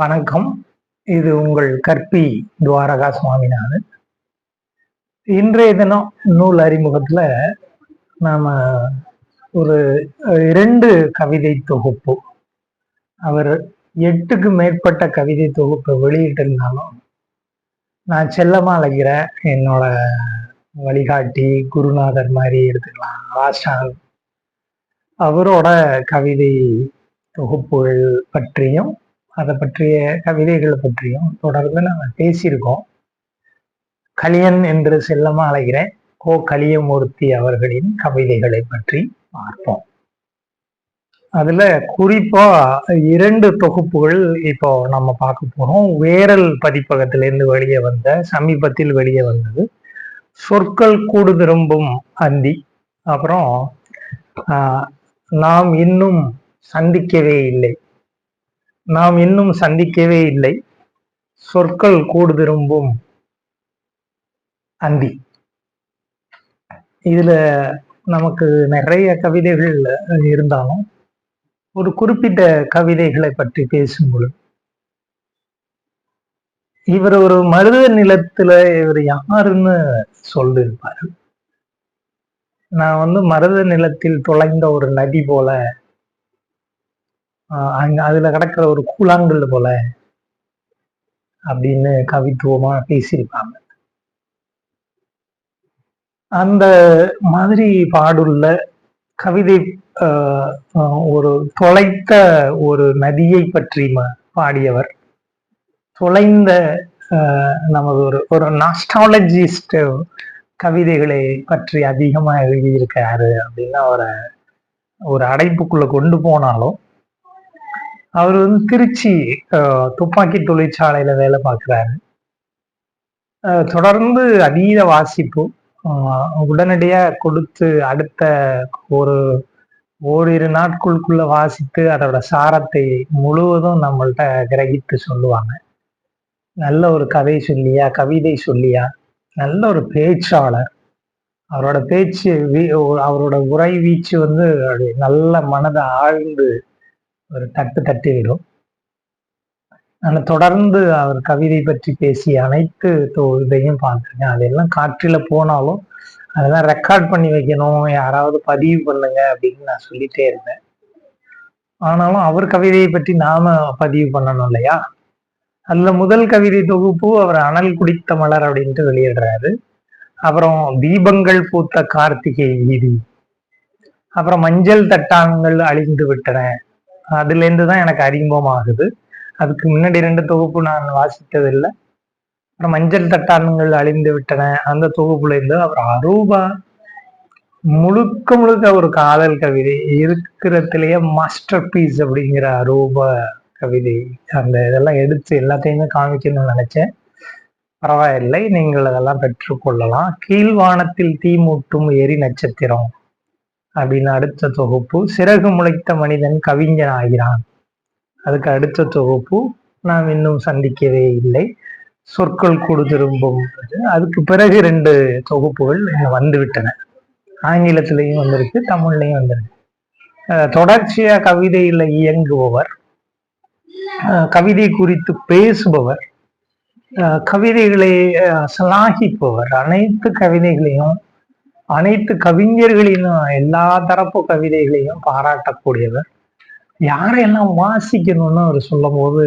வணக்கம். இது உங்கள் கற்பி துவாரகா சுவாமிநாதன். இன்றைய தினம் நூல் அறிமுகத்தில் நாம் ஒரு இரண்டு கவிதை தொகுப்பு. அவர் எட்டுக்கு மேற்பட்ட கவிதை தொகுப்பை வெளியிட்டிருந்தாலும் நான் செல்லமா அழைக்கிறேன் என்னோட வழிகாட்டி குருநாதர் மாதிரி எடுத்துக்கலாம். ராஷா அவரோட கவிதை தொகுப்புகள் பற்றியும் அதை பற்றிய கவிதைகளை பற்றியும் தொடர்ந்து நாங்கள் பேசியிருக்கோம். கலியன் என்று செல்லமா அழைக்கிறேன் கோ கலியமூர்த்தி அவர்களின் கவிதைகளை பற்றி பார்ப்போம். அதுல குறிப்பா இரண்டு தொகுப்புகள் இப்போ நம்ம பார்க்க போறோம். வேரல் பதிப்பகத்திலிருந்து வெளியே வந்த சமீபத்தில் வெளியே வந்தது. சொற்கள் கூடு திரும்பும் அந்தி. அப்புறம் நாம் இன்னும் சந்திக்கவே இல்லை. நாம் இன்னும் சந்திக்கவே இல்லை. சொற்கள் கூடு திரும்பும். அந்தி. இதுல நமக்கு நிறைய கவிதைகள் இருந்தாலும் ஒரு குறிப்பிட்ட கவிதைகளை பற்றி பேசும்பொழுது இவர் ஒரு மருத நிலத்துல இவர் யாருன்னு சொல்லியிருப்பாரு. நான் வந்து மருத நிலத்தில் தொலைந்த ஒரு நதி போல அங்க அதுல கிடக்கிற ஒரு கூழாங்கல் போல அப்படின்னு கவித்துவமா பேசியிருப்பாங்க. அந்த மாதிரி பாடுள்ள கவிதை ஆஹ் ஒரு தொலைத்த ஒரு நதியை பற்றி பாடியவர் தொலைந்த ஆஹ் நமது ஒரு ஒரு நாஸ்டாலஜிஸ்ட் கவிதைகளை பற்றி அதிகமாக எழுதியிருக்காரு அப்படின்னு அவரை ஒரு அடைப்புக்குள்ள கொண்டு போனாலும் அவர் வந்து திருச்சி துப்பாக்கி தொழிற்சாலையில வேலை பார்க்குறாரு. தொடர்ந்து அதீத வாசிப்பு உடனடியாக கொடுத்து அடுத்த ஒரு ஓரிரு நாட்களுக்குள்ள வாசித்து அதோட சாரத்தை முழுவதும் நம்மள்ட்ட கிரகித்து சொல்லுவாங்க. நல்ல ஒரு கதை சொல்லியா கவிதை சொல்லியா நல்ல ஒரு பேச்சாளர். அவரோட பேச்சு வீ- அவரோட உரை வீச்சு வந்து நல்ல மனதை ஆழ்ந்து ஒரு தட்டு தட்டிவிடும் நான் தொடர்ந்து அவர் கவிதை பற்றி பேசிய அனைத்து இதையும் பார்த்துருக்கேன். அதெல்லாம் காற்றில போனாலும் அதெல்லாம் ரெக்கார்ட் பண்ணி வைக்கணும். யாராவது பதிவு பண்ணுங்க அப்படின்னு நான் சொல்லிட்டே இருந்தேன். ஆனாலும் அவர் கவிதையை பற்றி நாம பதிவு பண்ணணும் இல்லையா? அதுல முதல் கவிதை தொகுப்பு அவர் அனல் குடித்த மலர் அப்படின்ட்டு வெளியிடுறாரு. அப்புறம் தீபங்கள் பூத்த கார்த்திகை வீதி. அப்புறம் மஞ்சள் தட்டான்கள் அழிந்து விட்டன. அதுலேருந்து தான் எனக்கு அறிமுகமாகுது. அதுக்கு முன்னாடி ரெண்டு தொகுப்பு நான் வாசித்ததில்லை. அப்புறம் மஞ்சள் தட்டாளங்கள் அழிந்து விட்டன. அந்த தொகுப்புல இருந்து அவர் அரூபா முழுக்க முழுக்க ஒரு காதல் கவிதை இருக்கிறதுலயே மாஸ்டர் பீஸ் அப்படிங்கிற அரூப கவிதை. அந்த இதெல்லாம் எடுத்து எல்லாத்தையுமே காமிக்கணும்னு நினைச்சேன். பரவாயில்லை நீங்கள் அதெல்லாம் பெற்றுக்கொள்ளலாம். கீழ்வானத்தில் தீ மூட்டும் எரி நட்சத்திரம். அப்படின்னு அடுத்த தொகுப்பு. சிறகு முளைத்த மனிதன் கவிஞன் ஆகிறான். அதுக்கு அடுத்த தொகுப்பு நாம் இன்னும் சந்திக்கவே இல்லை. சொற்கள் கூடு திரும்பும் அதுக்கு பிறகு ரெண்டு தொகுப்புகள் வந்துவிட்டன. ஆங்கிலத்திலையும் வந்திருக்கு தமிழ்லையும் வந்திருக்கு. தொடர்ச்சியா கவிதையில இயங்குபவர் கவிதை குறித்து பேசுபவர் கவிதைகளை சலாகிப்பவர் அனைத்து கவிதைகளையும் அனைத்து கவிஞர்களின் எல்லா தரப்பு கவிதைகளையும் பாராட்டக்கூடியவர். யாரையெல்லாம் வாசிக்கணும்னு அவர் சொல்லும் போது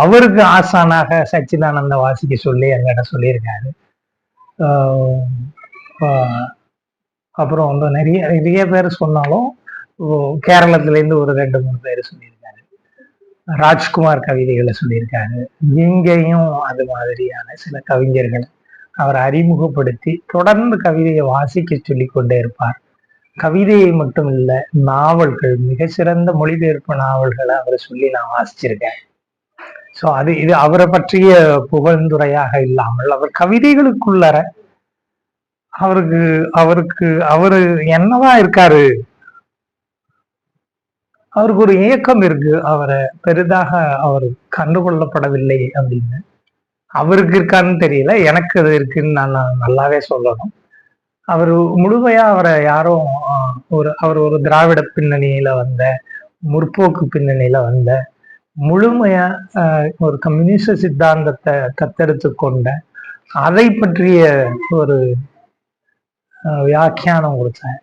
அவருக்கு ஆசானாக சச்சிதானந்த வாசிக்க சொல்லி என்கிட்ட சொல்லியிருக்காரு. அப்புறம் வந்து நிறைய நிறைய பேர் சொன்னாலும் கேரளத்துலேருந்து ஒரு ரெண்டு மூணு பேர் சொல்லியிருக்காரு. ராஜ்குமார் கவிதைகளை சொல்லியிருக்காரு. இங்கேயும் அது மாதிரியான சில கவிஞர்கள் அவர் அறிமுகப்படுத்தி தொடர்ந்து கவிதையை வாசிக்க சொல்லி கொண்டே இருப்பார். கவிதையை மட்டும் இல்ல நாவல்கள் மிக சிறந்த மொழிபெயர்ப்பு நாவல்களை அவரை சொல்லி நான் வாசிச்சிருக்கேன். ஸோ அது இது அவரை பற்றிய புகழ்ந்துரையாக இல்லாமல் அவர் கவிதைகளுக்குள்ளற அவருக்கு அவருக்கு அவரு என்னவா இருக்காரு? அவருக்கு ஒரு ஏக்கம் இருக்கு. அவரை பெரிதாக அவர் கண்டுகொள்ளப்படவில்லை அப்படின்னு. அவருக்கு இருக்கான்னு தெரியல. எனக்கு அது இருக்குன்னு நான் நல்லாவே சொல்லணும். அவர் முழுமையா அவரை யாரும் ஒரு அவர் ஒரு திராவிட பின்னணியில வந்த முற்போக்கு பின்னணியில வந்த முழுமையா ஒரு கம்யூனிஸ்ட சித்தாந்தத்தை கத்தெடுத்து கொண்ட அதை பற்றிய ஒரு வியாக்கியானம் கொடுத்தேன்.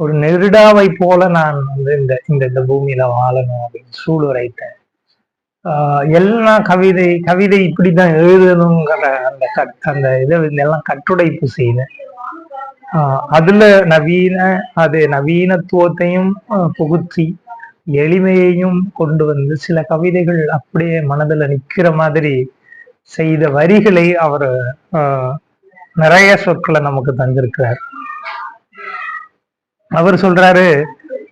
ஒரு நெருடாவை போல நான் வந்து இந்த இந்த இந்த பூமியில வாழணும் அப்படின்னு சூளுரைத்தேன். எல்லா கவிதை கவிதை இப்படிதான் எழுதணுங்கிற அந்த கட் அந்த இதை எல்லாம் கட்டுடைப்பு செய்தேன் ஆஹ், அதுல நவீன அது நவீனத்துவத்தையும் புகுத்தி எளிமையையும் கொண்டு வந்து சில கவிதைகள் அப்படியே மனதுல நிக்கிற மாதிரி செய்த வரிகளை அவர் ஆஹ், நிறைய சொற்களை நமக்கு தந்திருக்கிறார். அவர் சொல்றாரு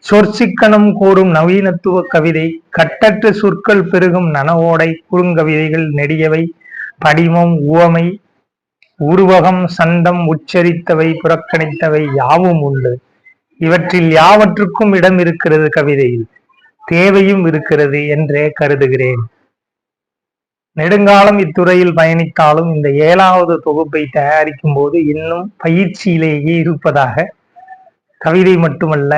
சொற்சிக்கனம் கூறும் நவீனத்துவ கவிதை கட்டற்ற சொற்கள் பெருகும் நனவோடை குறுங்கவிதைகள் நெடியவை படிமம் உவமை உருவகம் சந்தம் உச்சரித்தவை புறக்கணித்தவை யாவும் உண்டு. இவற்றில் யாவற்றுக்கும் இடம் இருக்கிறது கவிதையில். தேவையும் இருக்கிறது என்றே கருதுகிறேன். நெடுங்காலம் இத்துறையில் பயணித்தாலும் இந்த ஏழாவது தொகுப்பை தயாரிக்கும் போது இன்னும் பயிற்சியிலேயே இருப்பதாக கவிதை மட்டுமல்ல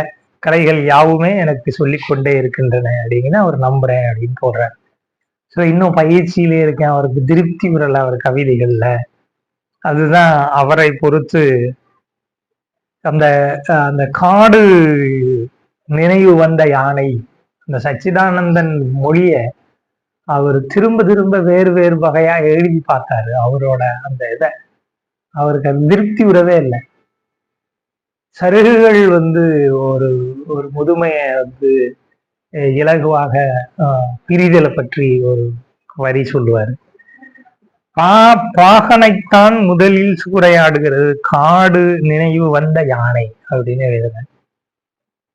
கலைகள் யாவுமே எனக்கு சொல்லிக் கொண்டே இருக்கின்றன அப்படின்னு அவர் நம்புறேன் அப்படின்னு போடுறார். ஸோ இன்னும் பயிற்சியிலே இருக்கேன். அவருக்கு திருப்தி வரல அவர் கவிதைகள்ல. அதுதான் அவரை பொறுத்து அந்த அந்த காடு நினைவு வந்த யானை அந்த சச்சிதானந்தன் மொழிய அவர் திரும்ப திரும்ப வேறு வேறு வகையா எழுதி பார்த்தாரு. அவரோட அந்த இதை. அவருக்கு அது திருப்தி விடவே இல்லை. சருகுகள் வந்து ஒரு ஒரு முதுமையை வந்து இலகுவாக பிரிதலை பற்றி ஒரு வரி சொல்லுவார். பா பாகனைத்தான் முதலில் சூறையாடுகிறது காடு நினைவு வந்த யானை அப்படின்னு எழுதுறேன்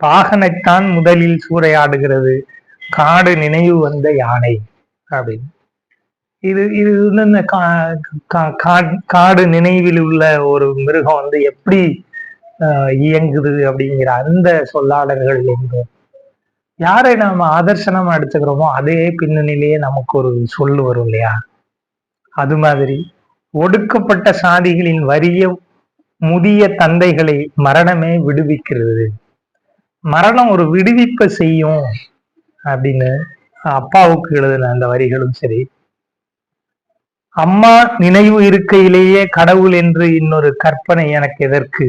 பாகனைத்தான் முதலில் சூறையாடுகிறது காடு நினைவு வந்த யானை அப்படின்னு. இது இது வந்து இந்த காடு நினைவில் உள்ள ஒரு மிருகம் வந்து எப்படி இயங்குது அப்படிங்கிற அந்த சொல்லாடல்கள் என்றும் யாரை நாம ஆதர்சனமா எடுத்துக்கிறோமோ அதே பின்னணியிலேயே நமக்கு ஒரு சொல்லு வரும் இல்லையா? அது மாதிரி ஒடுக்கப்பட்ட சாதிகளின் வறிய முதிய தந்தைகளை மரணமே விடுவிக்கிறது. மரணம் ஒரு விடுவிப்பை செய்யும் அப்படின்னு அப்பாவுக்கு எழுதின அந்த வரிகளும் சரி. அம்மா நினைவு இருக்கையிலேயே கடவுள் என்று இன்னொரு கற்பனை எனக்கு எதற்கு?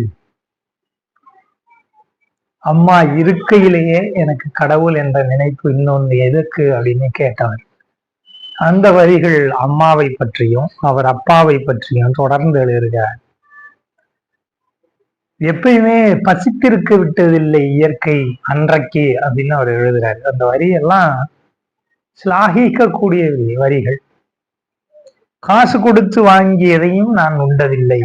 அம்மா இருக்கையிலேயே எனக்கு கடவுள் என்ற நினைப்பு இன்னொன்று எதுக்கு அப்படின்னு கேட்டவர். அந்த வரிகள் அம்மாவை பற்றியும் அவர் அப்பாவை பற்றியும் தொடர்ந்து எழுதுகிறார். எப்பயுமே பசித்திருக்க விட்டதில்லை இயற்கை அன்றைக்கு அப்படின்னு அவர் எழுதுறாரு. அந்த வரியெல்லாம் ஸ்லாகிக்கக்கூடிய வரிகள். காசு கொடுத்து வாங்கியதையும் நான் உண்டதில்லை.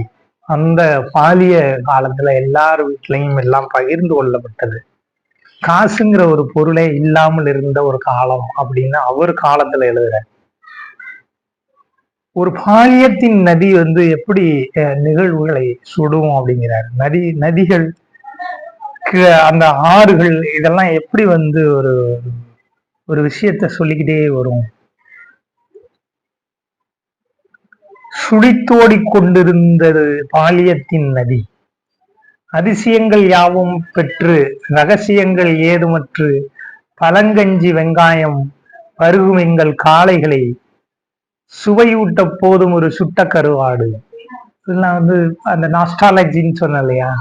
அந்த பாலிய காலத்துல எல்லார் வீட்லையும் எல்லாம் பகிர்ந்து கொள்ளப்பட்டது. காசுங்கிற ஒரு பொருளே இல்லாமல் இருந்த ஒரு காலம் அப்படின்னு அவர் காலத்துல எழுதுறார். ஒரு பாலியத்தின் நதி வந்து எப்படி அஹ், நிகழ்வுகளை சுடும் அப்படிங்கிறார். நதி நதிகள் அந்த ஆறுகள் இதெல்லாம் எப்படி வந்து ஒரு ஒரு விஷயத்த சொல்லிக்கிட்டே வரும்? சுழித்தோடிக் கொண்டிருந்தது பாலியத்தின் நதி. அதிசயங்கள் யாவும் பெற்று ரகசியங்கள் ஏதுமற்று பழங்கஞ்சி வெங்காயம் பருகும் எங்கள் காளைகளை சுவையூட்ட போதும் ஒரு சுட்ட கருவாடு. இதெல்லாம் வந்து அந்த நாஸ்டாலஜின்னு சொன்ன இல்லையா?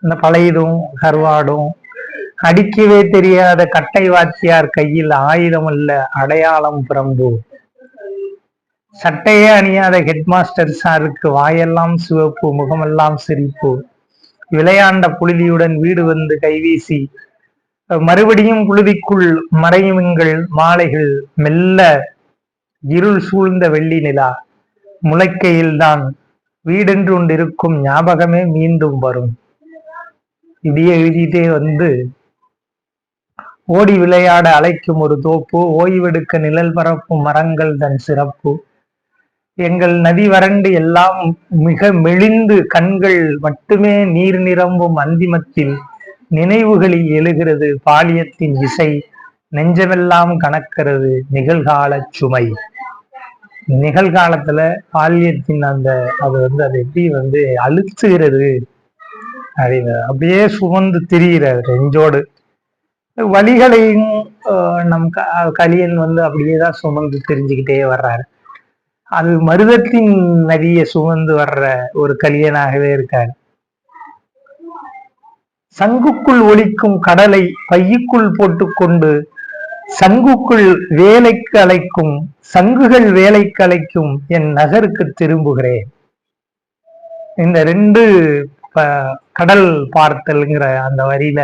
அந்த பழையதும் கருவாடும். அடிக்கவே தெரியாத கட்டை வாத்தியார் கையில் ஆயுதம் அல்ல அடையாளம் பிரம்பு சட்டையே அணியாத ஹெட்மாஸ்டர் சாருக்கு வாயெல்லாம் சிவப்பு முகமெல்லாம் சிரிப்பு. விளையாண்ட புழுதியுடன் வீடு வந்து கைவீசி. மறுபடியும் புழுதிக்குள் மறையும் எங்கள் மாலைகள் மெல்ல இருள் சூழ்ந்த வெள்ளி நிலா. முளைக்கையில்தான் வீடென்று ஒன்றிருக்கும் ஞாபகமே மீண்டும் வரும். இதையே எழுதிட்டே வந்து ஓடி விளையாட அழைக்கும் ஒரு தோப்பு ஓய்வெடுக்க நிழல் பரப்பும் மரங்கள் தன் சிறப்பு. எங்கள் நதி வறண்டு எல்லாம் மிக மெலிந்து கண்கள் மட்டுமே நீர் நிரம்பும் அந்திமத்தில் நினைவுகளில் எழுகிறது பாலியத்தின் இசை. நெஞ்சமெல்லாம் கணக்கிறது நிகழ்கால சுமை. நிகழ்காலத்துல பாலியத்தின் அந்த அது வந்து அது எப்படி வந்து அழுத்துகிறது. அப்படின்னு அப்படியே சுமந்து திரிகிறது நெஞ்சோடு. வழிகளையும் ஆஹ், நம் க- கலியன் வந்து அப்படியே தான் சுமந்து தெரிஞ்சுக்கிட்டே வர்றாரு. அது மருதத்தின் நதியை சுமந்து வர்ற ஒரு கலியனாகவே இருக்காரு. சங்குக்குள் ஒலிக்கும் கடலை பையுக்குள் போட்டுக்கொண்டு சங்குக்குள் வேலைக்கு அழைக்கும் சங்குகள் வேலைக்கு அழைக்கும் என் நகருக்கு திரும்புகிறேன். இந்த ரெண்டு கடல் பார்த்தல்ங்கிற அந்த வரியில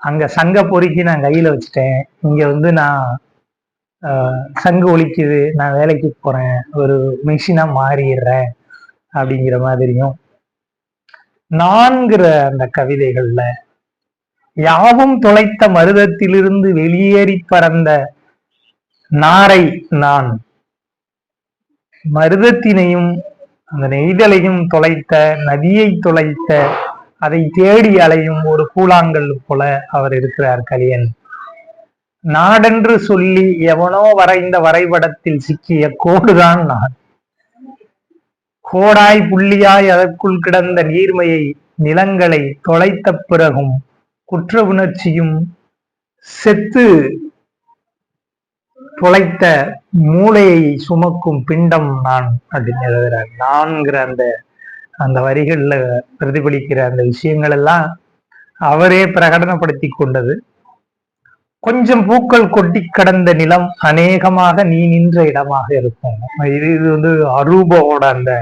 அங்க சங்க பொறுக்கி நான் கையில வச்சுட்டேன். இங்க வந்து நான் சங்கு ஒலிக்குது நான் வேலைக்கு போறேன் ஒரு மிஷினா மாறிடுறேன் அப்படிங்கிற மாதிரியும் நான்கிற அந்த கவிதைகள்ல யாவும் தொலைத்த மருதத்திலிருந்து வெளியேறி பறந்த நாரை நான். மருதத்தினையும் அந்த நெய்தலையும் தொலைத்த நதியை தொலைத்த அதை தேடி அலையும் ஒரு கூழாங்கல் போல அவர் இருக்கிறார் கலியன். நாடென்று சொல்லி எவனோ வரைந்த வரைபடத்தில் சிக்கிய கோடுதான் நான். கோடாய் புள்ளியாய் அதற்குள் கிடந்த நீர்மையை நிலங்களை தொலைத்த பிறகும் குற்ற உணர்ச்சியும் செத்து தொலைத்த மூளையை சுமக்கும் பிண்டம் நான் அப்படின்னு எழுதுறார். நான்கிற அந்த அந்த வரிகள்ல பிரதிபலிக்கிற அந்த விஷயங்கள் எல்லாம் அவரே பிரகடனப்படுத்தி கொண்டது. கொஞ்சம் பூக்கள் கொட்டி கடந்த நிலம் அநேகமாக நீ நின்ற இடமாக இருக்கும். இது இது வந்து அரூபவோட அந்த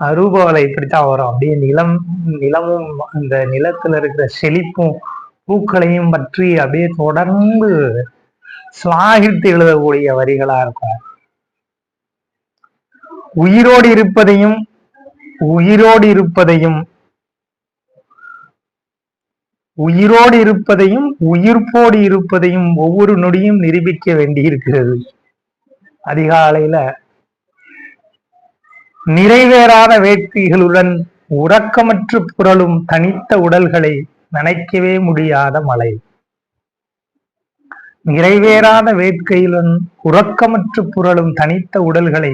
அரூபாவில் இப்படித்தான் வரும். அப்படியே நிலம் நிலமும் அந்த நிலத்துல இருக்கிற செழிப்பும் பூக்களையும் பற்றி அப்படியே தொடர்ந்து சுவாகித்து எழுதக்கூடிய வரிகளா இருக்கும். உயிரோடு இருப்பதையும் உயிரோடு இருப்பதையும் உயிரோடு இருப்பதையும் உயிர்ப்போடு இருப்பதையும் ஒவ்வொரு நொடியும் நிரூபிக்க வேண்டியிருக்கிறது. அதிகாலையில நிறைவேறாத வேட்கைகளுடன் உறக்கமற்று புரளும் தனித்த உடல்களை நினைக்கவே முடியாத மலை நிறைவேறாத வேட்கையுடன் உறக்கமற்று புரளும் தனித்த உடல்களை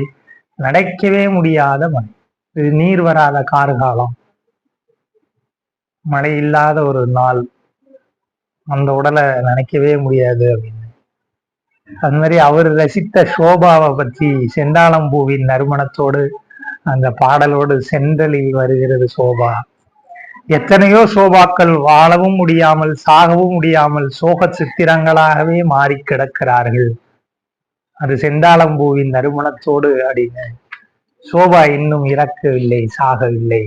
நடக்கவே முடியாத மலை இது நீர் வராத கார்காலம். மழை இல்லாத ஒரு நாள். அந்த உடலை நினைக்கவே முடியாது அப்படின்னு. அது மாதிரி அவர் ரசித்த சோபாவை பற்றி செந்தாளம்பூவின் நறுமணத்தோடு அந்த பாடலோடு செந்தலில் வருகிறது சோபா எத்தனையோ சோபாக்கள் வாழவும் முடியாமல் சாகவும் முடியாமல் சோக சித்திரங்களாகவே மாறி கிடக்கிறார்கள். அது செந்தாளம்பூவின் நறுமணத்தோடு அப்படின்னு. சோபா இன்னும் இறக்கவில்லை சாகவில்லை.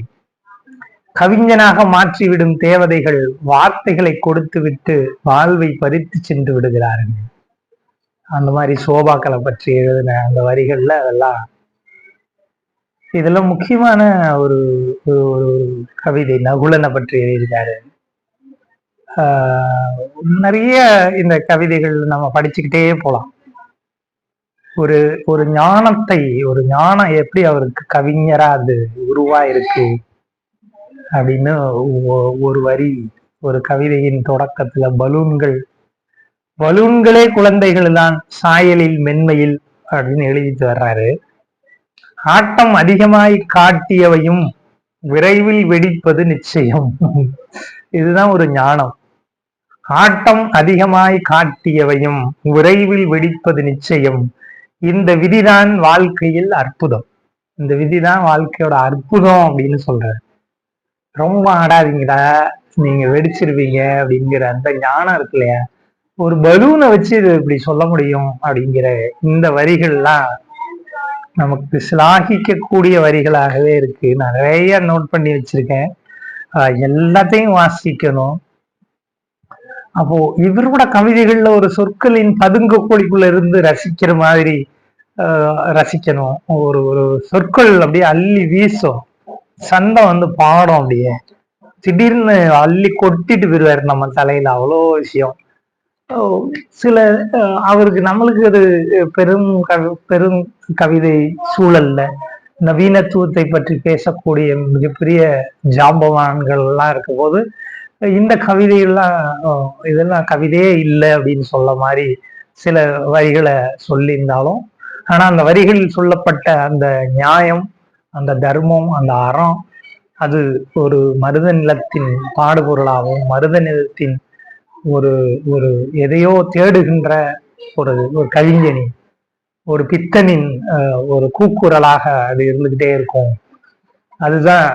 கவிஞனாக மாற்றிவிடும் தேவதைகள் வார்த்தைகளை கொடுத்து விட்டு வாழ்வை பறித்து சென்று விடுகிறார்கள். அந்த மாதிரி சோபாக்களை பற்றி எழுதின அந்த வரிகள்ல அதெல்லாம் இதுல முக்கியமான ஒரு ஒரு கவிதை நகுலனை பற்றி எழுதியிருக்காரு ஆஹ் நிறைய இந்த கவிதைகள் நம்ம படிச்சுக்கிட்டே போகலாம் ஒரு ஒரு ஞானத்தை ஒரு ஞானம் எப்படி அவருக்கு கவிஞரா அது உருவாயிருக்கு? அப்படின்னு ஒ- ஒரு வரி ஒரு கவிதையின் தொடக்கத்துல பலூன்கள் பலூன்களே குழந்தைகள் தான் சாயலில் மென்மையில் அப்படின்னு எழுதிட்டு வர்றாரு. ஆட்டம் அதிகமாய் காட்டியவையும் விரைவில் வெடிப்பது நிச்சயம். இதுதான் ஒரு ஞானம். ஆட்டம் அதிகமாய் காட்டியவையும் விரைவில் வெடிப்பது நிச்சயம். இந்த விதிதான் வாழ்க்கையில் அற்புதம். இந்த விதிதான் வாழ்க்கையோட அற்புதம் அப்படின்னு சொல்றாரு. ரொம்ப ஆடாதீங்கடா. நீங்க வெடிச்சிருவீங்க அப்படிங்கிற அந்த ஞானம் இருக்கு இல்லையா ஒரு பலூனை வச்சு இது இப்படி சொல்ல முடியும் அப்படிங்கிற இந்த வரிகள்லாம் நமக்கு சிலாகிக்கக்கூடிய வரிகளாகவே இருக்கு. நிறைய நோட் பண்ணி வச்சிருக்கேன். எல்லாத்தையும் வாசிக்கணும். அப்போ இவரோட கவிதைகள்ல ஒரு சொற்களின் பதுங்க கோழிக்குள்ள இருந்து ரசிக்கிற மாதிரி ஆஹ் ரசிக்கணும். ஒரு ஒரு சொற்கள் அப்படியே அள்ளி வீசும். சண்டை வந்து பாடும் அப்படியே. திடீர்னு அள்ளி கொட்டிட்டு போயிருவாரு நம்ம தலையில. அவ்வளோ விஷயம். சில அவருக்கு நம்மளுக்கு அது பெரும் கவி பெரும் கவிதை சூழல்ல. நவீனத்துவத்தை பற்றி பேசக்கூடிய மிகப்பெரிய ஜாம்பவான்கள் எல்லாம் இருக்கும் போது இந்த கவிதையெல்லாம் இதெல்லாம் கவிதையே இல்லை அப்படின்னு சொல்ல மாதிரி சில வரிகளை சொல்லியிருந்தாலும். ஆனா அந்த வரிகளில் சொல்லப்பட்ட அந்த நியாயம் அந்த தர்மம் அந்த அறம் அது ஒரு மருத நிலத்தின் பாடுபொருளாகவும் மருத நிலத்தின் ஒரு ஒரு எதையோ தேடுகின்ற ஒரு ஒரு கவிஞனி ஒரு பித்தனின் ஒரு கூக்குரலாக அது இருந்துகிட்டே இருக்கும். அதுதான்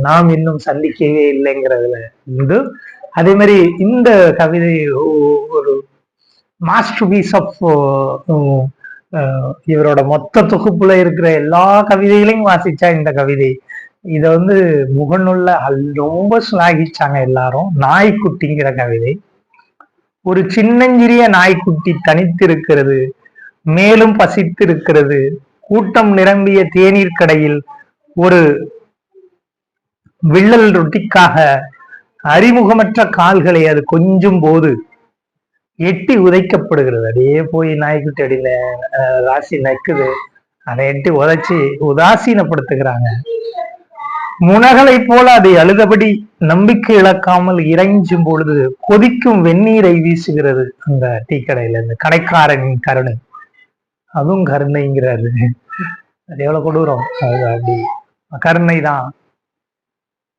நாம் இன்னும் சந்திக்கவே இல்லைங்கிறதுல இது அதே மாதிரி இந்த கவிதை ஒரு மாஸ்டர் பீஸ் ஆஃப் இவரோட மொத்த தொகுப்புல இருக்கிற எல்லா கவிதைகளையும் வாசிச்சா இந்த கவிதை. இத வந்து முகநூல்ல ரொம்ப சிலாகிச்சாங்க எல்லாரும். நாய்க்குட்டிங்கிற கவிதை. ஒரு சின்னஞ்சிறிய நாய்க்குட்டி தனித்திருக்கிறது மேலும் பசித்திருக்கிறது. கூட்டம் நிரம்பிய தேநீர் கடையில் ஒரு விள்ளல் ரொட்டிக்காக அறிமுகமற்ற கால்களை அது கொஞ்சும் போது எட்டி உதைக்கப்படுகிறது. அப்படியே போய் நாய்க்குட்டி அடியில ராசி நக்குது. அதை எட்டி உதைச்சி உதாசீனப்படுத்துகிறாங்க. முனகளை போல அதை அழுதபடி நம்பிக்கை இழக்காமல் இறைஞ்சும் பொழுது கொதிக்கும் வெந்நீரை வீசுகிறது அந்த டீ கடையில இந்த கடைக்காரனின் கருணை. அதுவும் கருணைங்கிறாரு. அது எவ்வளவு கொடூரம். அது அப்படி. கருணை தான்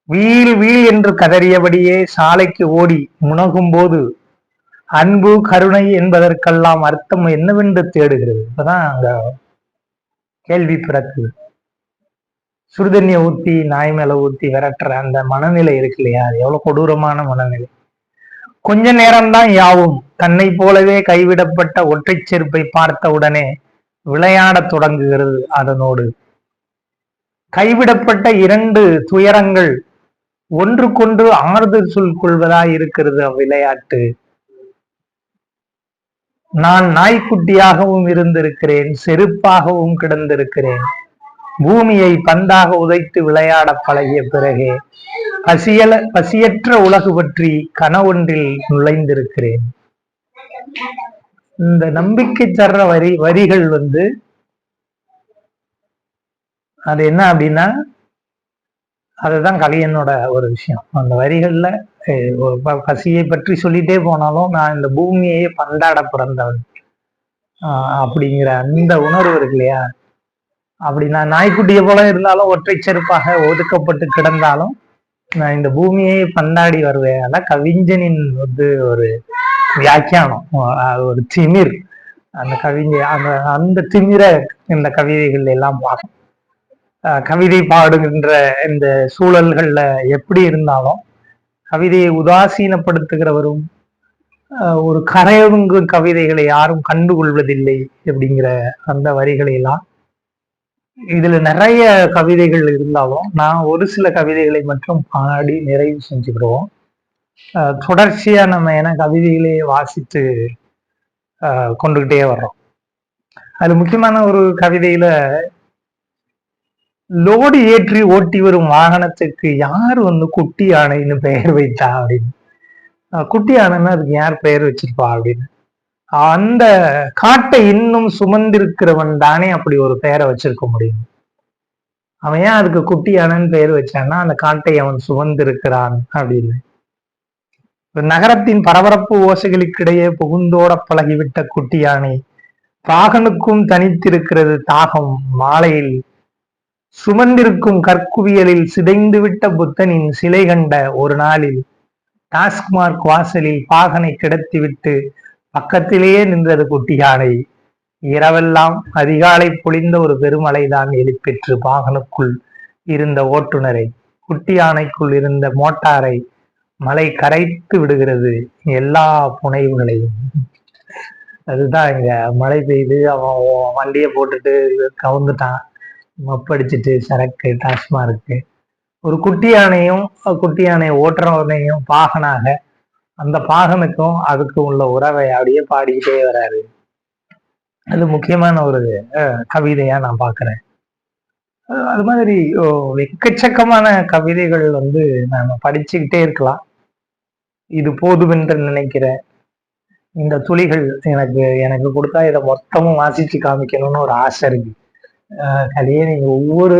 வீல் வீல் என்று கதறியபடியே சாலைக்கு ஓடி முனகும் போது அன்பு கருணை என்பதற்கெல்லாம் அர்த்தம் என்னவென்று தேடுகிறது? இப்பதான் அங்க கேள்வி பிறக்குது. சுடுதண்ணியை ஊத்தி நாய் மேல ஊத்தி விரட்டுற அந்த மனநிலை இருக்கு இல்லையா? அது எவ்வளவு கொடூரமான மனநிலை. கொஞ்ச நேரம்தான் யாவும் தன்னை போலவே கைவிடப்பட்ட ஒற்றை செருப்பை பார்த்த உடனே விளையாடத் தொடங்குகிறது அதனோடு. கைவிடப்பட்ட இரண்டு துயரங்கள் ஒன்றுக்கொன்று ஆறுதல் சொல் கொள்வதாய் இருக்கிறது அவ்விளையாட்டு. நான் நாய்க்குட்டியாகவும் இருந்திருக்கிறேன் செருப்பாகவும் கிடந்திருக்கிறேன். பூமியை பந்தாக உதைத்து விளையாட பழகிய பிறகே பசியல பசியற்ற உலகு பற்றி கனவொன்றில் நுழைந்திருக்கிறேன். இந்த நம்பிக்கை தர்ற வரி வரிகள் வந்து அது என்ன அப்படின்னா அதுதான் கலியனோட ஒரு விஷயம். அந்த வரிகள்ல பசியை பற்றி சொல்லிட்டே போனாலும் நான் இந்த பூமியையே பந்தாட பிறந்தவன். அப்படிங்கிற அந்த உணர்வு இருக்கு இல்லையா? அப்படி நான் நாய்க்குட்டியை போல இருந்தாலும் ஒற்றை செருப்பாக ஒதுக்கப்பட்டு கிடந்தாலும் நான் இந்த பூமியை பந்தாடி வருவேன் அதான் கவிஞனின் வந்து ஒரு வியாக்கியானம் ஒரு திமிர். அந்த கவிஞ அந்த அந்த திமிரை இந்த கவிதைகள் எல்லாம் பார்க்கும். கவிதை பாடுகின்ற இந்த சூழல்கள்ல எப்படி இருந்தாலும் கவிதையை உதாசீனப்படுத்துகிறவரும் ஒரு கரையொங்கு கவிதைகளை யாரும் கண்டுகொள்வதில்லை அப்படிங்கிற அந்த வரிகளை எல்லாம் இதுல நிறைய கவிதைகள் இருந்தாலும் நான் ஒரு சில கவிதைகளை மட்டும் பாடி நிறைவு செஞ்சுக்கிடுவோம். தொடர்ச்சியா நம்ம என கவிதைகளே வாசித்து கொண்டுகிட்டே வர்றோம். அது முக்கியமான ஒரு கவிதையில லோடு ஏற்றி ஓட்டி வரும் வாகனத்துக்கு யார் வந்து குட்டி யானைன்னு பெயர் வைத்தா அப்படின்னு? குட்டி யானைன்னா அதுக்கு யார் பெயர் வச்சிருப்பா அப்படின்னு? அந்த காட்டை இன்னும் சுமந்திருக்கிறவன் தானே அப்படி ஒரு பெயரை வச்சிருக்க முடியும். அவன் ஏன் அதுக்கு குட்டி யானைன்னு பெயர் வச்சான்னா அந்த காட்டை அவன் சுமந்திருக்கிறான் அப்படின்னு. நகரத்தின் பரபரப்பு ஓசைகளுக்கிடையே புகுந்தோட பழகிவிட்ட குட்டி யானை பாகனுக்கும் தனித்திருக்கிறது தாகம் மாலையில் சுமந்திருக்கும் கற்குவியலில் சிதைந்துவிட்ட புத்தனின் சிலை கண்ட ஒரு நாளில் டாஸ்க்மார்க் வாசலில் பாகனை கிடத்திவிட்டு பக்கத்திலேயே நின்றது குட்டி யானை இரவெல்லாம் அதிகாலை பொழிந்த ஒரு பெருமலைதான் எழுப்பெற்று பாகனுக்குள் இருந்த ஓட்டுநரை குட்டி யானைக்குள் இருந்த மோட்டாரை மழை கரைத்து விடுகிறது எல்லா புனைவுகளையும். அதுதான் இங்க மழை பெய்யுது அவன் வண்டியை போட்டுட்டு கவுந்துட்டான். மப்படிச்சிட்டு சரக்கு டாஸ்மார்க்கு. ஒரு குட்டி யானையும் குட்டி யானையை ஓட்டுறவனையும் பாகனாக அந்த பாகனுக்கும் அதுக்கும் உள்ள உறவை அப்படியே பாடிக்கிட்டே வராரு. அது முக்கியமான ஒரு அஹ், கவிதையா நான் பாக்குறேன். அது மாதிரி ஓ, எக்கச்சக்கமான கவிதைகள் வந்து நாம படிச்சுக்கிட்டே இருக்கலாம். இது போதும் என்று நினைக்கிறேன். இந்த துளிகள் எனக்கு எனக்கு கொடுத்தா இதை மொத்தமும் வாசிச்சு காமிக்கணும்னு ஒரு ஆசை இருக்கு. கதையை நீங்க ஒவ்வொரு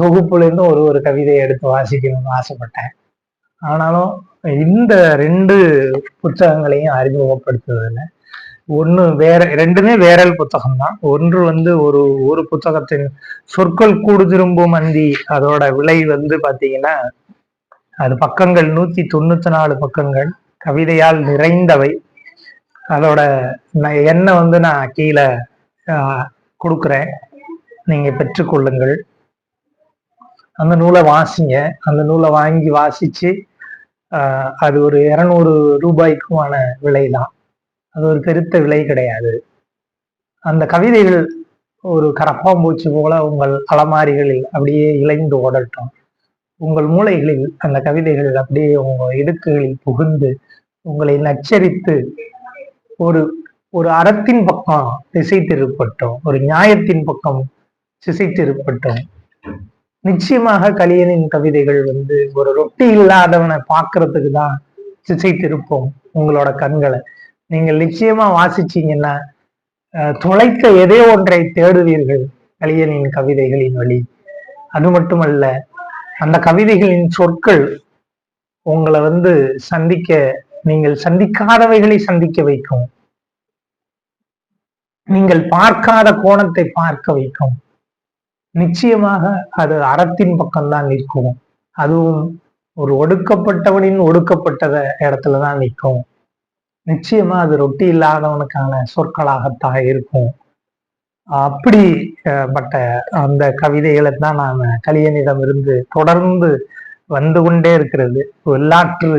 தொகுப்புல இருந்தும் ஒரு ஒரு கவிதையை எடுத்து வாசிக்கணும்னு ஆசைப்பட்டேன். ஆனாலும் இந்த ரெண்டு புத்தகங்களையும் அறிமுகப்படுத்துவதில் ஒன்று வேற ரெண்டுமே வேறல் புத்தகம் தான் ஒன்று வந்து ஒரு ஒரு புத்தகத்தின் சொற்கள் கூடு திரும்பும் அந்தி அதோட விலை வந்து பாத்தீங்கன்னா அது பக்கங்கள் நூத்தி தொண்ணூத்தி நாலு பக்கங்கள் கவிதையால் நிறைந்தவை. அதோட என்ன வந்து நான் கீழே கொடுக்குறேன். நீங்க பெற்றுக்கொள்ளுங்கள். அந்த நூலை வாசிங்க. அந்த நூலை வாங்கி வாசிச்சு அது ஒரு இரநூறு ரூபாய்க்குமான விலை தான் அது ஒரு பெருத்த விலை கிடையாது. அந்த கவிதைகள் ஒரு கரப்பாம்பூச்சி போல உங்கள் அலமாரிகளில் அப்படியே இழைந்து ஓடட்டும். உங்கள் மூளைகளில் அந்த கவிதைகள் அப்படியே உங்கள் இடுக்குகளில் புகுந்து உங்களை நச்சரித்து ஒரு ஒரு அறத்தின் பக்கம் திசை திருப்பட்டும். ஒரு நியாயத்தின் பக்கம் திசை நிச்சயமாக கலியனின் கவிதைகள் வந்து ஒரு ரொட்டி இல்லாதவனை பார்க்கறதுக்கு தான் சிசைத்திருப்போம் உங்களோட கண்களை. நீங்கள் நிச்சயமா வாசிச்சீங்கன்னா தொலைத்த எதே ஒன்றை தேடுவீர்கள் கலியனின் கவிதைகளின் வழி. அது மட்டுமல்ல அந்த கவிதைகளின் சொற்கள் உங்களை வந்து சந்திக்க நீங்கள் சந்திக்காதவைகளை சந்திக்க வைக்கும். நீங்கள் பார்க்காத கோணத்தை பார்க்க வைக்கும். நிச்சயமாக அது அறத்தின் பக்கம்தான் நிற்கும். அதுவும் ஒரு ஒடுக்கப்பட்டவனின் ஒடுக்கப்பட்டத இடத்துல தான் நிற்கும். நிச்சயமா அது ரொட்டி இல்லாதவனுக்கான சொற்களாகத்தான் இருக்கும். அப்படி பட்ட அந்த கவிதைகளை தான் நான் கலியனிடம் இருந்து தொடர்ந்து வந்து கொண்டே இருக்கிறது. வெள்ளாற்று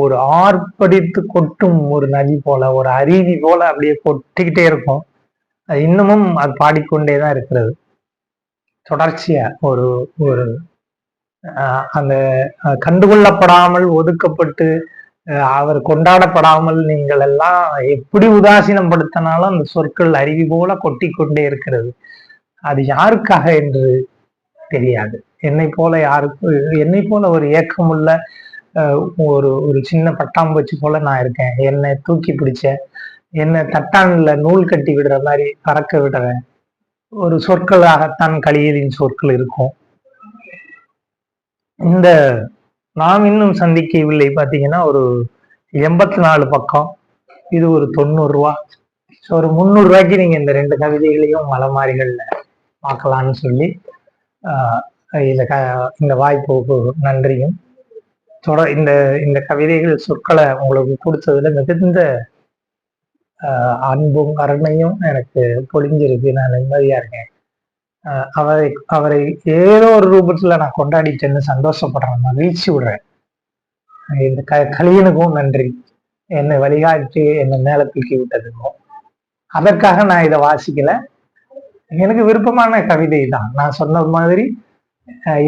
ஒரு ஆர்ப்படித்து கொட்டும் ஒரு நதி போல ஒரு அருவி போல அப்படியே கொட்டிக்கிட்டே இருக்கும். இன்னமும் அது பாடிக்கொண்டே தான் இருக்கிறது. தொடர்ச்சியா ஒரு ஒரு அந்த கண்டுகொள்ளப்படாமல் ஒதுக்கப்பட்டு அவர் கொண்டாடப்படாமல் நீங்கள் எல்லாம் எப்படி உதாசீனம் படுத்தினாலும் அந்த சொற்கள் அருவி போல கொட்டி கொண்டே இருக்கிறது. அது யாருக்காக என்று தெரியாது. என்னை போல யாருக்கு என்னை போல ஒரு ஏக்கமுள்ள ஒரு ஒரு சின்ன பட்டாம்பூச்சி போல நான் இருக்கேன். என்னை தூக்கி பிடிச்ச என்னை தட்டான்ல நூல் கட்டி விடுற மாதிரி பறக்க விடுறேன். ஒரு சொற்களாகத்தான் கலியலின் சொற்கள் இருக்கும். இந்த நாம் இன்னும் சந்திக்கவில்லை பார்த்தீங்கன்னா ஒரு எண்பத்தி நாலு பக்கம். இது ஒரு தொண்ணூறுரூவா ஸோ ஒரு முந்நூறு ரூபாய்க்கு நீங்க இந்த ரெண்டு கவிதைகளையும் மலமாரிகள்ல பார்க்கலான்னு சொல்லி இந்த க இந்த வாய்ப்புக்கு நன்றியும். தொட இந்த இந்த கவிதைகள் சொற்களை உங்களுக்கு கொடுத்ததில் மிகுந்த அன்பும் கருணையும் எனக்கு பொழிஞ்சிருக்கு. நான் நிம்மதியா இருக்கேன். அவரை அவரை ஏதோ ஒரு ரூபத்துல நான் கொண்டாடிட்டேன்னு சந்தோஷப்படுறேன். மகிழ்ச்சி விடுறேன். இந்த க கலியனுக்கும் நன்றி. என்னை வழிகாட்டி என்னை மேல தூக்கி விட்டதுக்கும் அதற்காக நான் இதை வாசிக்கல. எனக்கு விருப்பமான கவிதை தான். நான் சொன்ன மாதிரி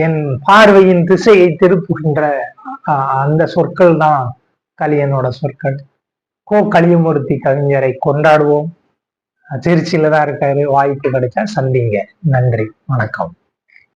என் பார்வையின் திசையை திருப்புகின்ற அந்த சொற்கள் தான் கலியனோட சொற்கள். கோ கலியமூர்த்தி கவிஞரை கொண்டாடுவோம். திருச்சியில தான் இருக்காரு. வாய்ப்பு கிடைச்சா சந்திங்க. நன்றி. வணக்கம்.